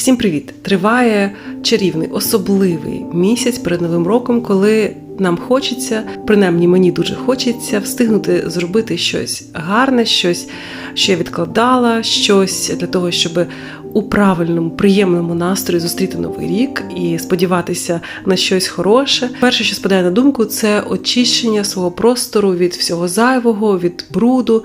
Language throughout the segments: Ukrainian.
Всім привіт! Триває чарівний, особливий місяць перед новим роком, коли нам хочеться, принаймні мені дуже хочеться, встигнути зробити щось гарне, щось, що я відкладала, щось для того, щоб у правильному, приємному настрої зустріти новий рік і сподіватися на щось хороше. Перше, що спадає на думку, це очищення свого простору від всього зайвого, від бруду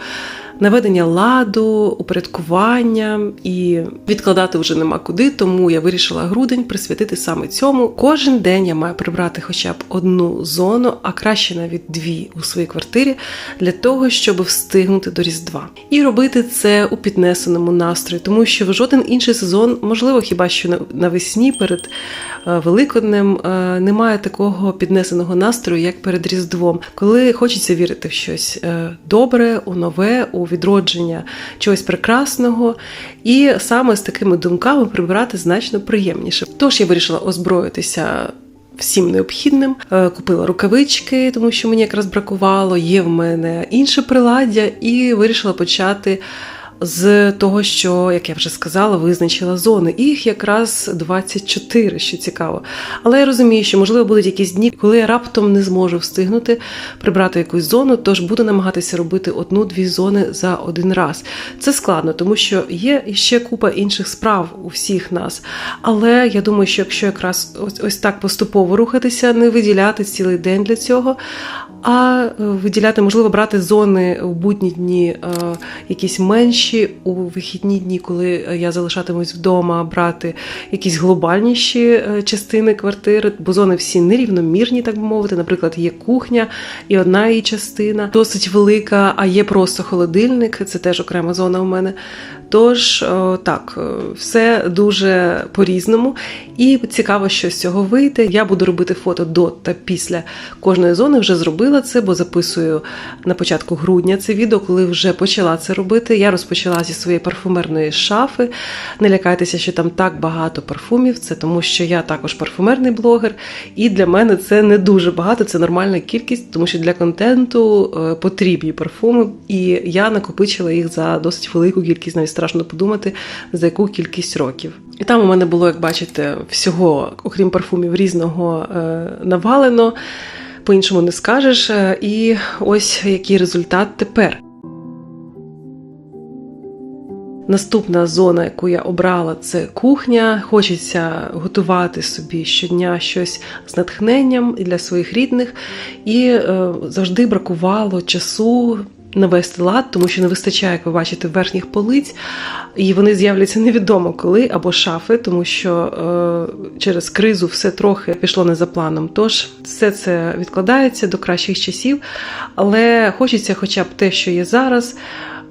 наведення ладу, упорядкування і відкладати вже нема куди. Тому я вирішила грудень присвятити саме цьому. Кожен день я маю прибрати хоча б одну зону, а краще навіть дві у своїй квартирі, для того, щоб встигнути до Різдва. І робити це у піднесеному настрої, тому що в жоден інший сезон, можливо, хіба що навесні перед е, Великоднем е, немає такого піднесеного настрою, як перед Різдвом, коли хочеться вірити в щось е, добре, у нове, у відродження чогось прекрасного, і саме з такими думками прибирати значно приємніше. Тож я вирішила озброїтися. Всім необхідним Е, купила рукавички, тому що мені якраз бракувало. Є в мене інше приладдя, і вирішила почати з того, що, як я вже сказала, визначила зони. Їх якраз 24, що цікаво. Але я розумію, що можливо будуть якісь дні, коли я раптом не зможу встигнути прибрати якусь зону, тож буду намагатися робити одну-дві зони за один раз. Це складно, тому що є ще купа інших справ у всіх нас. Але я думаю, що якщо якраз ось ось так поступово рухатися, не виділяти цілий день для цього. А е, виділяти, можливо, брати зони у будні дні, е, якісь менші, у вихідні дні, коли я залишатимусь вдома, брати якісь глобальніші е, частини квартири, бо зони всі нерівномірні, так би мовити. Наприклад, є кухня і одна її частина досить велика, а є просто холодильник, це теж окрема зона у мене. Тож, так, все дуже по-різному. І цікаво, що з цього вийде. Я буду робити фото до та після кожної зони. Вже зробила це, бо записую на початку грудня це відео, коли вже почала це робити. Я розпочала зі своєї парфумерної шафи. Не лякайтеся, що там так багато парфумів. Це тому, що я також парфумерний блогер, і для мене це не дуже багато, це нормальна кількість, тому що для контенту е, потрібні парфуми, і я накопичила їх за досить велику кількість, навіть страшно подумати, за яку кількість років. І там у мене було, як бачите, всього, окрім парфумів, різного е, навалено, по-іншому не скажеш. Е, і ось який результат тепер. Наступна зона, яку я обрала, це кухня. Хочеться готувати собі щодня щось з натхненням і для своїх рідних, і е, завжди бракувало часу навести лад, тому що не вистачає, як ви бачите, верхніх полиць, і вони з'являться невідомо коли або шафи, тому що е, через кризу все трохи пішло не за планом. Тож все це відкладається до кращих часів, але хочеться, хоча б те, що є зараз.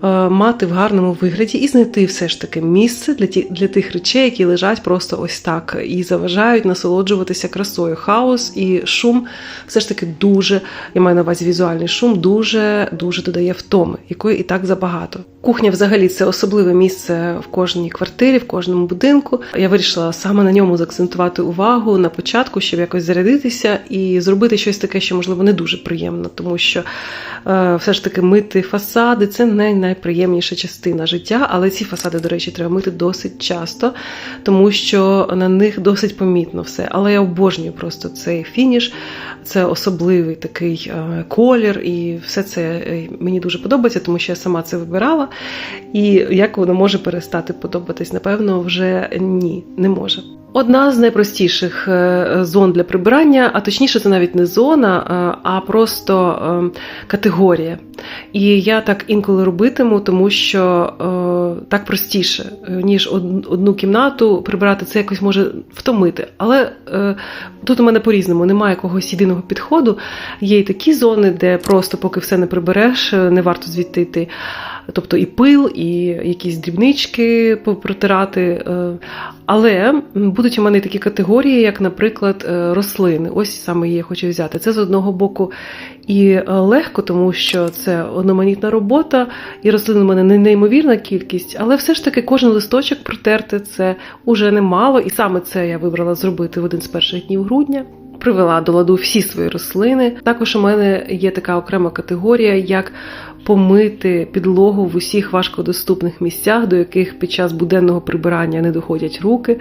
Е, мати в гарному вигляді і знайти все ж таки місце для ті, для тих речей, які лежать просто ось так і заважають насолоджуватися красою. Хаос і шум все ж таки дуже, я маю на увазі візуальний шум, дуже дуже додає втоми, якої і так забагато. Кухня, взагалі, це особливе місце в кожній квартирі, в кожному будинку. Я вирішила саме на ньому заакцентувати увагу на початку, щоб якось зарядитися і зробити щось таке, що можливо не дуже приємно, тому що е, все ж таки мити фасади це не найприємніша частина життя, але ці фасади, до речі, треба мити досить часто, тому що на них досить помітно все. Але я обожнюю просто цей фініш, це особливий такий е, колір, і все це е, мені дуже подобається, тому що я сама це вибирала. І як воно може перестати подобатись? Напевно, вже ні, не може. Одна з найпростіших е, зон для прибирання, а точніше, це навіть не зона, е, а просто е, категорія. І я так інколи робитиму, тому що так простіше, ніж одну кімнату прибирати, це якось може втомити. Але тут у мене по-різному немає якогось єдиного підходу. Є й такі зони, де просто поки все не прибереш, не варто звідти йти тобто і пил, і якісь дрібнички протирати. Е, але будуть у мене такі категорії, як, наприклад, е, рослини. Ось саме її я хочу взяти. Це з одного боку і е, легко, тому що це одноманітна робота, і рослин у мене не неймовірна кількість, але все ж таки кожен листочок протерти це уже немало, і саме це я вибрала зробити в один з перших днів грудня. Привела до ладу всі свої рослини. Також у мене є така окрема категорія, як помити підлогу в усіх важкодоступних місцях, до яких під час буденного прибирання не доходять руки.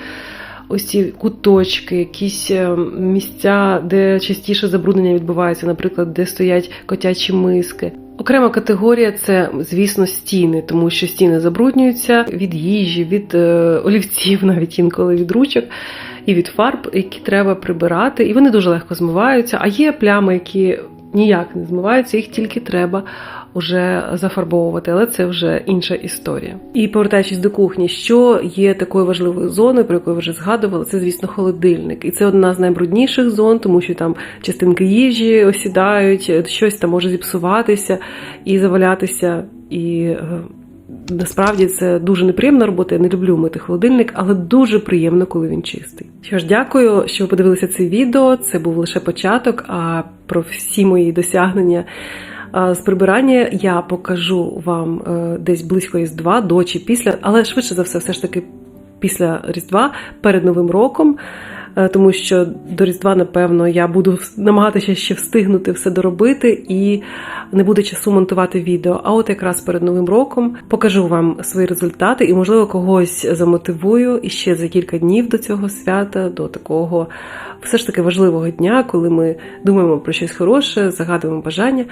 Ось ці куточки, якісь е, місця, де частіше забруднення відбувається, наприклад, де стоять котячі миски. Окрема категорія це, звісно, стіни, тому що стіни забруднюються від їжі, від е, олівців, навіть інколи від ручок і від фарб, які треба прибирати, і вони дуже легко змиваються. А є плями, які ніяк не змиваються, їх тільки треба вже зафарбовувати, але це вже інша історія. І повертаючись до кухні, що є такою важливою зоною, про яку я вже згадувала, це, звісно, холодильник. І це одна з найбрудніших зон, тому що там частинки їжі осідають, щось там може зіпсуватися і завалятися. І е, Насправді це дуже неприємна робота. Я не люблю мити холодильник, але дуже приємно, коли він чистий. Що ж, дякую, що ви подивилися це відео. Це був лише початок. А про всі мої досягнення з прибирання я покажу вам е, десь близько Різдва, до чи після, але швидше за все, все ж таки після Різдва перед Новим роком. Е, Тому що до Різдва, напевно, я буду намагатися ще встигнути все доробити і не буде часу монтувати відео. А от якраз перед новим роком покажу вам свої результати і, можливо, когось замотивую і ще за кілька днів до цього свята, до такого все ж таки важливого дня, коли ми думаємо про щось хороше, загадуємо бажання.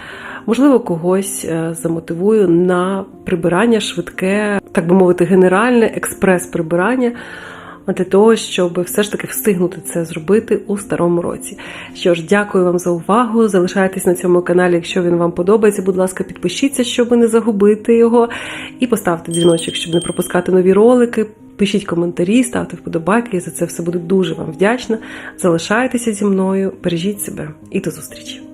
Можливо, когось е, замотивую на прибирання швидке, так би мовити, генеральне експрес-прибирання для того, щоб все ж таки встигнути це зробити у старому році. Що ж, дякую вам за увагу. Залишайтесь на цьому каналі, якщо він вам подобається. Будь ласка, підпишіться, щоб не загубити його, і поставте дзвіночок, щоб не пропускати нові ролики. Пишіть коментарі, ставте вподобайки. Я за це все буду дуже вам вдячна. Залишайтеся зі мною, бережіть себе і до зустрічі!